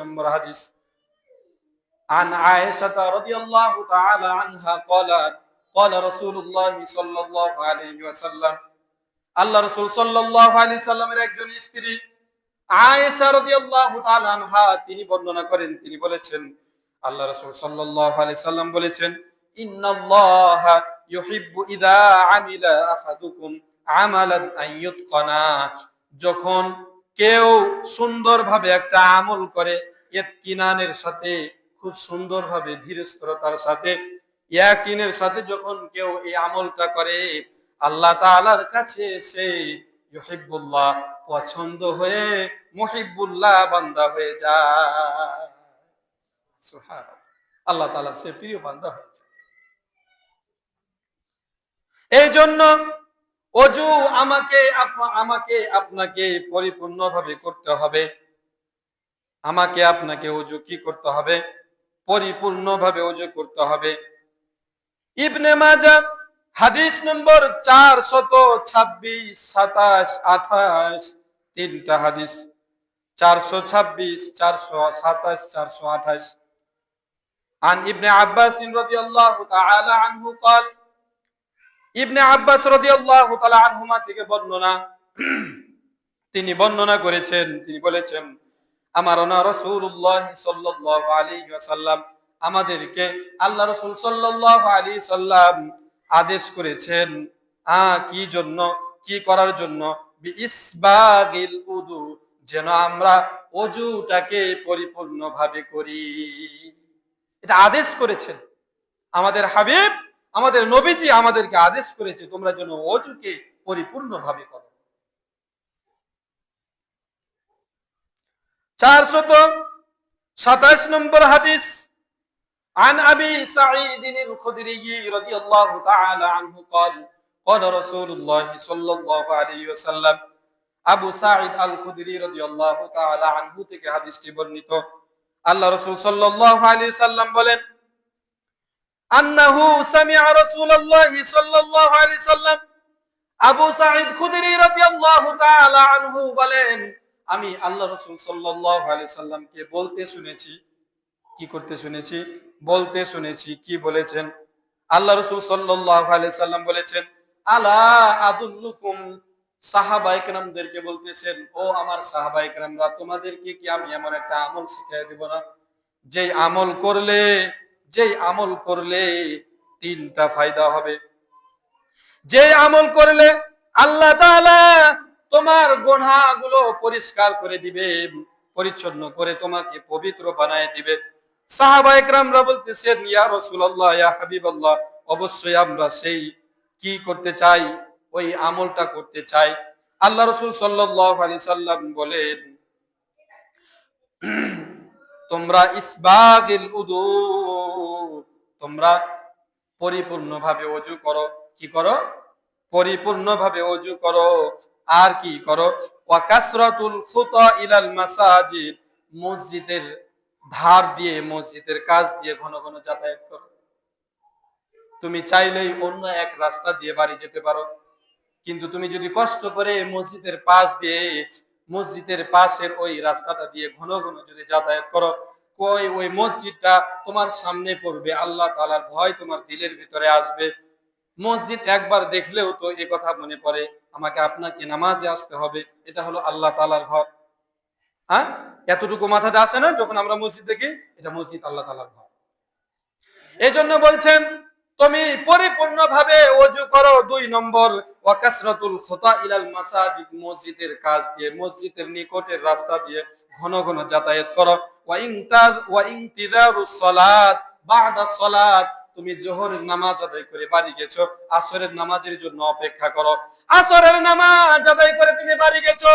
নম্বর হাদিস عن عائشة رضي الله تعالى عنها قالت قال رسول الله صلى الله عليه وسلم আল্লাহ রসুল সাল্লাল্লাহু আলাইহি সাল্লামের একজন স্ত্রী আয়েশা রাদিয়াল্লাহু তাআলা আনহা তিনি বর্ণনা করেন তিনি বলেছেন আল্লাহ রসুল সাল্লাল্লাহু আলাইহি সাল্লাম বলেছেন ইন্নাল্লাহা ইউহিব্বু ইযা আমিলা আহাদুকুম আমালান আন ইউতকানা যখন কেউ সুন্দরভাবে একটা আমল করে ইতকিনানের সাথে খুব সুন্দরভাবে ধীরস্থিরতার সাথে, ইয়াকিনের সাথে যখন কেউ এই আমলটা করে, আল্লাহ তাআলার কাছে সে ইউহিব্বুল্লাহ পছন্দ হয়ে মুহিব্বুল্লাহ বান্দা হয়ে যায়। সুবহানাল্লাহ। আল্লাহ তাআলার সে প্রিয় বান্দা হয়ে যায়। এই জন্য অজু আমাকে আমাকে আপনাকে পরিপূর্ণভাবে করতে হবে। আমাকে আপনাকে অজু কি করতে হবে পরিপূর্ণভাবে অজু করতে হবে ইবনে মাজা হাদিস নম্বর চার শত ছাব্বিশ সাতাশ আঠাশ তিনটা হাদিস চারশো ছাব্বিশ চারশো সাতাশ চারশো আঠাশ عن ابن عباس رضي الله تعالى عنه قال ইবনে আব্বাস রাদিয়াল্লাহু তাআলা আনহুমা থেকে বর্ণনা তিনি বর্ণনা করেছেন তিনি বলেছেন আমার আমাদেরকে আল্লাহ রসুল সাল্লাল্লাহু আলাইহি সাল্লাম আদেশ করেছেন, আ, কি জন্য, কি করার জন্য? যেন আমরা অজুটাকে পরিপূর্ণভাবে করি। এটা আদেশ করেছেন। আমাদের হাবিব, আমাদের নবীজি আমাদেরকে আদেশ করেছে, তোমরা যেন অজুকে পরিপূর্ণভাবে করো। চারশত সাতাশ নম্বর হাদিস عن أبي سعيد الخدري رضي الله تعالى عنه قال قال رسول الله صلى الله عليه وسلم আবু সাঈদ আল খুদরি রাদিয়াল্লাহু তাআলা আনহু থেকে হাদিসটি বর্ণিত আল্লাহ রাসূল সাল্লাল্লাহু আলাইহি সাল্লাম বলেন আন্নাহু সামিআ রাসূলুল্লাহি সাল্লাল্লাহু আলাইহি সাল্লাম আবু সাঈদ খুদরি রাদিয়াল্লাহু তাআলা আনহু বলেন আমি আল্লাহ রাসূল আলাইহি সাল্লামকে বলতে শুনেছি, কি করতে শুনেছি? বলতে শুনেছি, কি বলেছেন? আল্লাহ রসুল আলাইহি সাল্লাম বলেছেন, আলা আদুল্লুকুম? সাহাবা একরামদেরকে বলতেছেন, ও আমার সাহাবা তোমাদেরকে কি আমি এমন একটা আমল শিখিয়ে দেব না? যেই আমল করলে, যেই আমল করলে তিনটা ফায়দা হবে। যে আমল করলে আল্লাহ তাআলা তোমার গুনাহগুলো পরিষ্কার করে দিবে, পরিচ্ছন্ন করে তোমাকে পবিত্র বানায় দিবে। সাহাবা বলতেছেন, ইয়া ইয়া হাবিবাল্লাহ, অবশ্যই আমরা সেই কি করতে চাই? ওই আমলটা করতে চাই? আল্লাহ সাল্লাম বলেন, তোমরা ইসবাগিল উদু, তোমরা পরিপূর্ণভাবে অজু করো। কি করো? পরিপূর্ণভাবে অজু করো। আর কি করো? কাসরাতুল খুতা ইলাল মাসাজিদ, মসজিদের ধার দিয়ে, মসজিদের কাজ দিয়ে ঘন ঘন যাতায়াত করো। তুমি চাইলেই অন্য এক রাস্তা দিয়ে বাড়ি যেতে পারো। কিন্তু তুমি যদি কষ্ট করে মসজিদের পাশ দিয়ে, মসজিদের পাশের ওই রাস্তাটা দিয়ে ঘন ঘন যদি যাতায়াত করো কই ওই মসজিদটা তোমার সামনে পড়বে, আল্লাহ তালার ভয় তোমার দিলের ভিতরে আসবে। মসজিদ একবার দেখলেও তো এ কথা মনে পড়ে। আমাকে আপনাকে নামাজে আসতে হবে, এটা হলো আল্লাহ তালার ঘর। হ্যাঁ? এতটুকু মাথাতে আসে না যখন আমরা মসজিদ দেখি, এটা মসজিদ আল্লাহ তালার ঘর। এই জন্য বলছেন, তুমি পরিপূর্ণভাবে অজু করো দুই নম্বর ওয়াকাসরাতুল খোতা ইলাল মাসাজিদ, মসজিদের কাজ দিয়ে, মসজিদের নিকটের রাস্তা দিয়ে ঘন ঘন যাতায়াত করো। ওয়া ইনতাজ, ওয়া ইনতিজারুস সালাত, বাদা সালাত তুমি জোহরের নামাজ আদায় করে বাড়ি গেছো, আসরের নামাজের জন্য অপেক্ষা করো। আসরের নামাজ আদায় করে তুমি বাড়ি গেছো,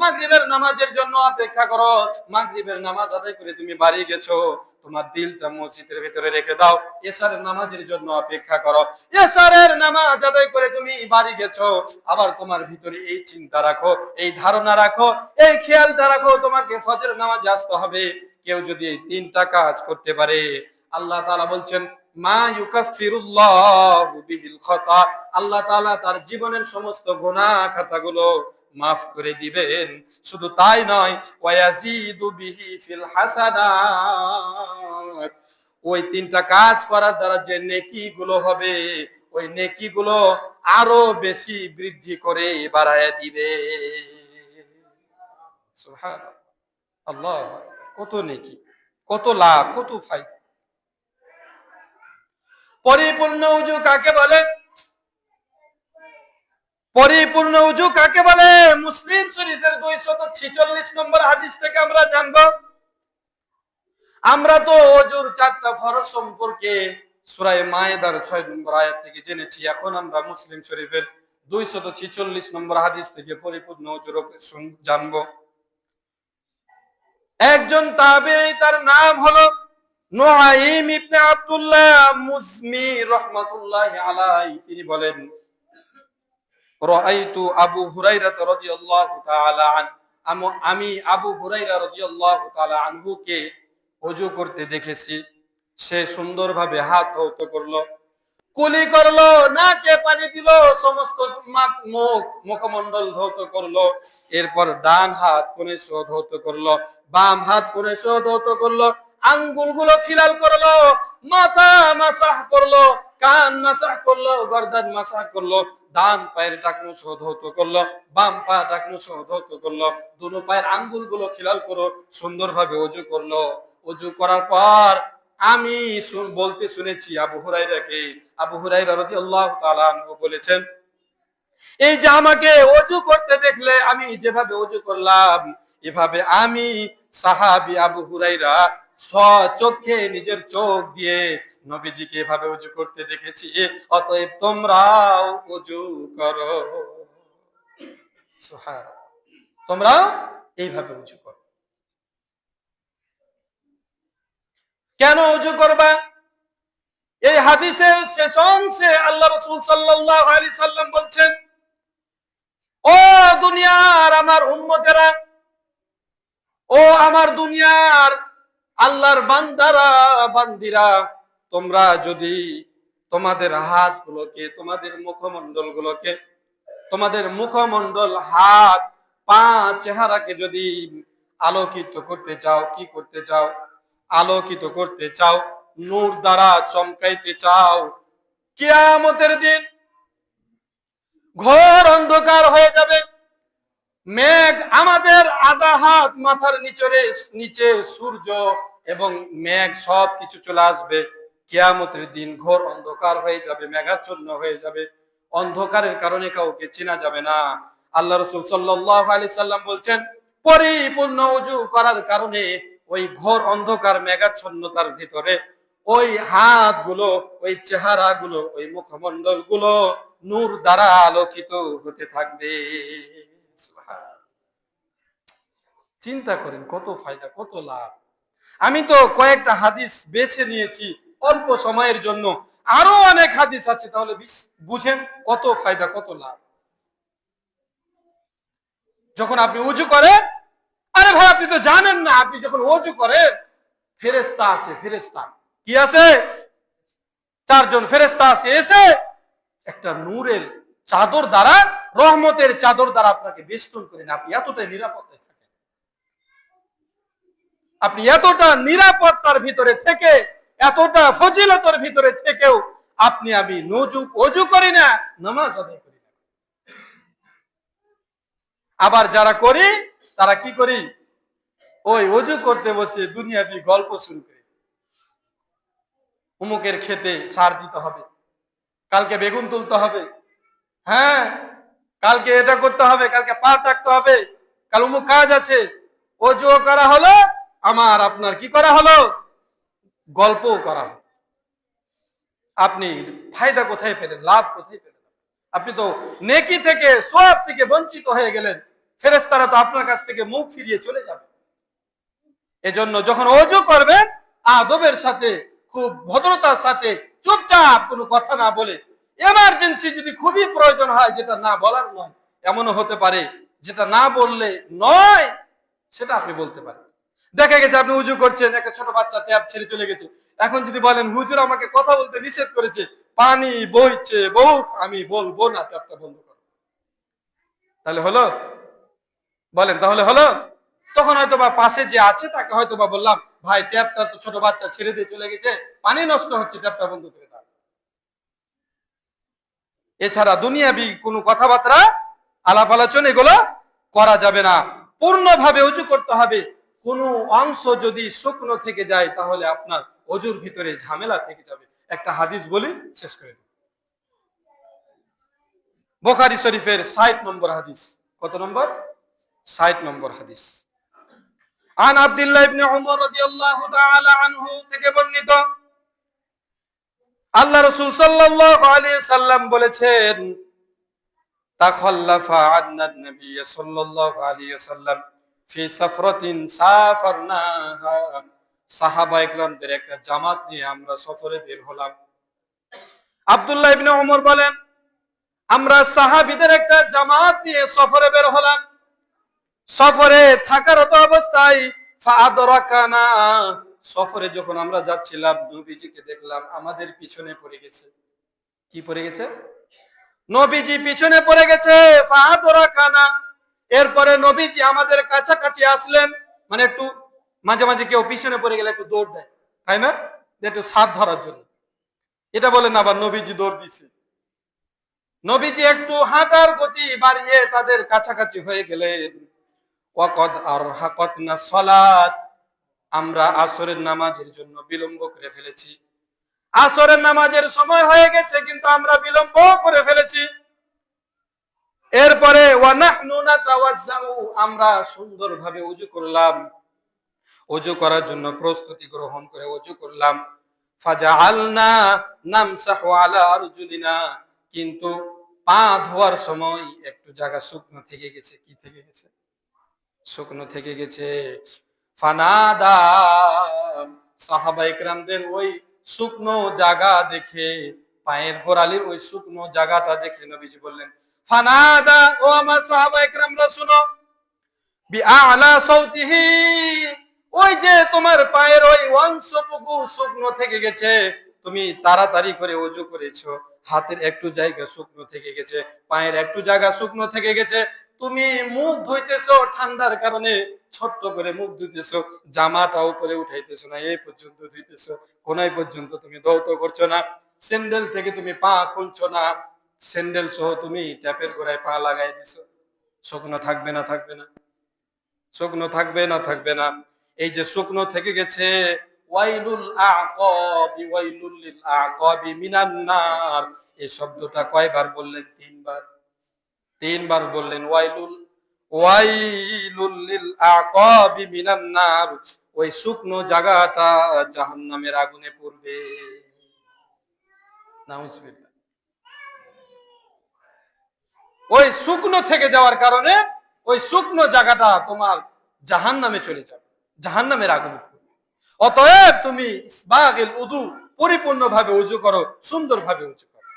মাগরিবের নামাজের জন্য অপেক্ষা করো। মাগরিবের নামাজ আদায় করে তুমি বাড়ি গেছো, তোমার দিলটা মসজিদের ভিতরে রেখে দাও, এশারের নামাজের জন্য অপেক্ষা করো। এশারের নামাজ আদায় করে তুমি বাড়ি গেছো, আবার তোমার ভিতরে এই চিন্তা রাখো, এই ধারণা রাখো, এই খেয়ালটা রাখো, তোমাকে ফজর নামাজে আসতে হবে। কেউ যদি এই তিনটা কাজ করতে পারে, আল্লাহ তাআলা বলছেন আল্লাহ তার জীবনের সমস্ত খাতাগুলো মাফ করে দিবেন। শুধু তাই নয় ওই তিনটা কাজ করার দ্বারা যে নেকি গুলো হবে, ওই নেকি গুলো আরও বেশি বৃদ্ধি করে বাড়ায় দিবে। আল্লাহ, কত নেকি, কত লাভ, কত ফায়দা। পরিপূর্ণ উজু কাকে বলে? পরিপূর্ণ উজু কাকে বলে? মুসলিম শরীফের দুইশত ছিচল্লিশ নম্বর হাদিস থেকে আমরা জানব। আমরা তো অজুর চারটা ফরজ সম্পর্কে সুরায় মায়েদার ছয় নম্বর আয়াত থেকে জেনেছি। এখন আমরা মুসলিম শরীফের দুইশত ছিচল্লিশ নম্বর হাদিস থেকে পরিপূর্ণ অজুর জানব। একজন তাবে তার নাম হলো নোয়াইম ইবনে আব্দুল্লাহ আলাই তিনি বলেন আবু হুরাইরা রাদিয়াল্লাহু তাআলা আন আমি আবু হুরাইরা রাদিয়াল্লাহু তাআলা আনহুকে ওযু করতে দেখেছি। সে সুন্দরভাবে হাত ধৌত করল, কুলি করল, নাকে পানি দিল, সমস্ত মুখ, মুখমণ্ডল ধৌত করল। এরপর ডান হাত কোণে সহ ধৌত করল, বাম হাত কোণে সহ ধৌত করল আঙ্গুলগুলো খিলাল করল, মাথা মাসাহ করল, কান মাসাহ করল, গর্দান মাসাহ করল, ডান পায়ের টাকনু সহ ধৌত করল, বাম পা টাকনু সহ ধৌত করল, দুনো পায়ের আঙ্গুলগুলো খিলাল করো সুন্দরভাবে অজু করল। অজু করার পর আমি বলতে শুনেছি আবু হুরাইরাকে আবু হুরাইরা রাদিয়াল্লাহু তাআলা বলেছেন, এই যে আমাকে অজু করতে দেখলে আমি যেভাবে অজু করলাম, এভাবে আমি সাহাবি আবু হুরাইরা চোখে নিজের চোখ দিয়ে নবীজিকে এভাবে অজু করতে দেখেছি। অতএব তোমরাও অজু করো। তোমরাও এইভাবে উঁচু করো। কেন উঁচু করবা? এই হাদিসের শেষ অংশে আল্লাহ রসুল আলাইহি সাল্লাম বলছেন, ও দুনিয়ার আমার উম্মতেরা, ও আমার দুনিয়ার আল্লাহর বান্দারা, বান্দিরা, তোমরা যদি তোমাদের হাতগুলোকে, তোমাদের মুখমণ্ডল গুলোকে তোমাদের মুখমণ্ডল, হাত, পা, চেহারাকে যদি আলোকিত করতে চাও, কি করতে চাও? আলোকিত করতে চাও, নূর দ্বারা চমকাইতে চাও, কিয়ামতের দিন ঘোর অন্ধকার হয়ে যাবে। মেঘ আমাদের আধা হাত মাথার নিচরে, নিচে সূর্য এবং মেঘ সব কিছু চলে আসবে। কিয়ামতের দিন ঘোর অন্ধকার হয়ে যাবে, মেঘাচ্ছন্ন হয়ে যাবে। অন্ধকারের কারণে কাউকে চেনা যাবে না। আল্লাহ রসুল সাল্লাহ সাল্লাম বলছেন, পরিপূর্ণ উজু করার কারণে ওই ঘোর অন্ধকার, মেঘাচ্ছন্নতার ভিতরে ওই হাতগুলো, ওই চেহারাগুলো, ওই মুখমণ্ডলগুলো নূর দ্বারা আলোকিত হতে থাকবে। চিন্তা করেন, কত ফায়দা, কত লাভ। আমি তো কয়েকটা হাদিস বেছে নিয়েছি অল্প সময়ের জন্য। আরও অনেক হাদিস আছে, তাহলে বুঝেন কত ফায়দা, কত লাভ। যখন আপনি উজু করেন, আরে ভাই, আপনি তো জানেন না, আপনি যখন অজু করেন ফেরেস্তা আছে ফেরেস্তা কি আছে চারজন ফেরেস্তা আছে এসে একটা নূরের চাদর দ্বারা রহমতের চাদর দ্বারা আপনাকে বেষ্টন করেন আপনি এতটাই নিরাপত্তায় থাকেন। আপনি এতটা নিরাপত্তার ভিতরে থেকে, এতটা ফজিলতার ভিতরে থেকেও আপনি আমি নজু অজু করি না, নামাজ আদায় করি না। আবার যারা করি, তারা কি করি? ওই অজু করতে বসে দুনিয়াবি গল্প শুরু করি। উমুকের খেতে সার দিতে হবে। কালকে বেগুন তুলতে হবে। হ্যাঁ কালকে এটা করতে হবে, কালকে পা টাকতে হবে, কাল উমুক কাজ আছে। অজু করা হলো, আমার আপনার কি করা হলো? গল্পও করা হলো। আপনি ফায়দা কোথায় পেলেন, লাভ কোথায় পেলেন? আপনি তো নেকি থেকে, সব থেকে বঞ্চিত হয়ে গেলেন। ফেরেস্তারা তো আপনার কাছ থেকে মুখ ফিরিয়ে চলে যাবে। এজন্য যখন অজু করবেন, আদবের সাথে, খুব ভদ্রতার সাথে চুপচাপ কোনো কথা না বলে এমার্জেন্সি যদি খুবই প্রয়োজন হয়, যেটা না বলার নয়, এমনও হতে পারে, যেটা না বললে নয়, সেটা আপনি বলতে পারেন। দেখা গেছে আপনি উজু করছেন, একটা ছোট বাচ্চা ট্যাপ ছেড়ে চলে গেছে। এখন যদি বলেন, হুজুর আমাকে কথা বলতে নিষেধ করেছে, পানি বইছে বহু আমি বলব না ট্যাপটা বন্ধ করো। তাহলে হলো? বলেন, তাহলে হলো? তখন হয়তো বা পাশে যে আছে, তাকে হয়তো বা বললাম, ভাই ট্যাপটা তো ছোট বাচ্চা ছেড়ে দিয়ে চলে গেছে, পানি নষ্ট হচ্ছে ট্যাপটা বন্ধ করে এছাড়া দুনিয়াবি কোনো কথাবার্তা, আলাপ আলোচনা এগুলো করা যাবে না। পূর্ণভাবে উঁচু করতে হবে। কোনো অংশ যদি শুকনো থেকে যায়, তাহলে আপনার অজুর ভিতরে ঝামেলা থেকে যাবে। একটা হাদিস বলি, শেষ করে বোখারি শরীফের ষাট নম্বর হাদিস। কত নম্বর? ষাট নম্বর হাদিস। আন আব্দুল্লাহ ইবনে উমর রাদিয়াল্লাহু তাআলা আনহু থেকে বর্ণিত আল্লাহ রসুল সাল্লাম বলেছেন জামাত নিয়ে আমরা সফরে বের হলাম। বলেন, আমরা সাহাবীদের একটা জামাত নিয়ে সফরে বের হলাম। সফরে থাকারত অবস্থায় সফরে যখন আমরা যাচ্ছিলাম, নবীজিকে দেখলাম, আমাদের পিছনে পড়ে গেছে। কি পড়ে গেছে? নবীজি পিছনে পড়ে গেছে ফাদরাকানা এরপরে নবীজি আমাদের কাছাকাছি আসলেন মানে একটু মাঝে মাঝে কেউ পিছনে পড়ে গেলে একটু দৌড় দেয়। তাই না? একটু সাপ ধরার জন্য। এটা বলেন আবার নবীজি দৌড় দিছে। নবীজি একটু হাঁটার গতি বাড়িয়ে তাদের কাছাকাছি হয়ে গেলেন। ওয়াকদ আর হাকতনা সলাত। আমরা আসরের নামাজের জন্য বিলম্ব করে ফেলেছি। আসরের নামাজের সময় হয়ে গেছে, কিন্তু আমরা বিলম্ব করে ফেলেছি। এরপরে আমরা সুন্দরভাবে উজু করলাম। অজু করার জন্য প্রস্তুতি গ্রহণ করে অজু করলাম। ফাজাআলনা নামসাহু আলা আরজুলিনা কিন্তু পা ধোয়ার সময় একটু জায়গা শুকনো থেকে গেছে, কি থেকে গেছে? শুকনো থেকে গেছে। ফানাদা। ওই শুকনো জায়গা দেখে, পায়ের গোড়ালির ওই শুকনো জায়গাটা দেখে নবীজি বললেন, ফানাদা, ও আমার শুনো। ওই যে তোমার পায়ের ওই অংশটুকু শুকনো থেকে গেছে, তুমি তাড়াতাড়ি করে অজু করেছ। হাতের একটু জায়গা শুকনো থেকে গেছে, পায়ের একটু জায়গা শুকনো থেকে গেছে তুমি মুখ ধুইতেছো, ঠান্ডার কারণে ছোট্ট করে মুখ ধুইতেছো, জামাটা উপরে উঠাইতেছো না, এই পর্যন্ত ধুইতেছো কোনাই পর্যন্ত তুমি দৌত করছ না, স্যান্ডেল থেকে তুমি পা খুলছো না, স্যান্ডেল সহ তুমি ট্যাপের গোড়ায় পা লাগাই দিছো। শুকনো থাকবে না থাকবে না। শুকনো থাকবে না থাকবে না। এই যে শুকনো থেকে গেছে, ওয়াইলুল ওয়াইলুল এই শব্দটা কয়বার বললেন? তিনবার। তিনবার বললেন, ওয়াইলুল ওয়াইলুল লিল আকাবি মিনান নার, ওই শুকনো জায়গাটা জাহান্নামের আগুনে পড়বে। ওই শুকনো থেকে যাওয়ার কারণে ওই শুকনো জায়গাটা তোমার জাহান নামে চলে যাবে জাহান নামের আগুন অতএব তুমি ইসবাগিল উদু পরিপূর্ণভাবে উজু করো, সুন্দরভাবে উজু করো।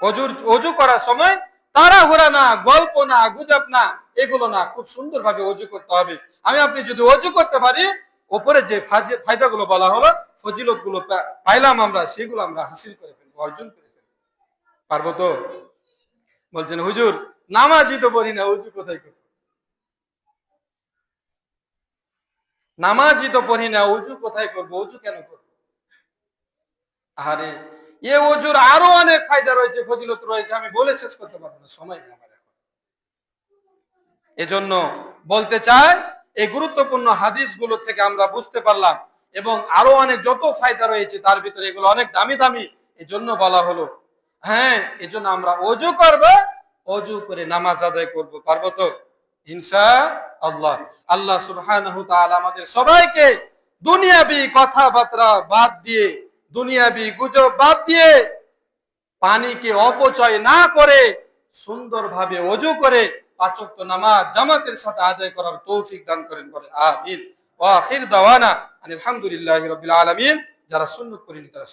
অজুর অজু করার সময় তাড়াহুড়া না, গল্প না, গুজব না, এগুলো না, খুব সুন্দরভাবে অজু করতে হবে। আমি আপনি যদি অজু করতে পারি, ওপরে যে ফায়দাগুলো বলা হলো ফজিলতগুলো পাইলাম আমরা, সেগুলো আমরা হাসিল করে ফেলব, অর্জন করে ফেলব। পারব তো? বলছেন, হুজুর, নামাজই তো পড়ি না উজু কোথায় করব? নামাজই তো পড়ি না উজু কোথায় করব? উজু কেন করব? আরে এ অজুর আরও অনেক ফায়দা রয়েছে, ফজিলত রয়েছে, আমি বলে শেষ করতে পারব না, সময় আমার এখন। এজন্য বলতে চাই, এই গুরুত্বপূর্ণ হাদিসগুলো থেকে আমরা বুঝতে পারলাম এবং আরও অনেক যত ফায়দা রয়েছে তার ভিতরে এগুলো অনেক দামি দামি, এজন্য বলা হলো হ্যাঁ এজন্য আমরা অজু করব, অজু করে নামাজ আদায় করব, পারব তো? ইনশা আল্লাহ আল্লাহ সুবহানাহু তাআলা আমাদের সবাইকে দুনিয়াবি কথাবার্তা বাদ দিয়ে দুনিয়াবি গুজব বাদ দিয়ে পানিকে অপচয় না করে সুন্দরভাবে অজু করে পাচক নামাজ জামাতের সাথে আদায় করার তৌফিক দান করেন, বলেন, আমিন। ওয়া আখির দাওয়ানা আলহামদুলিল্লাহি রাব্বিল আলামিন। যারা সুন্নত করেনি তারা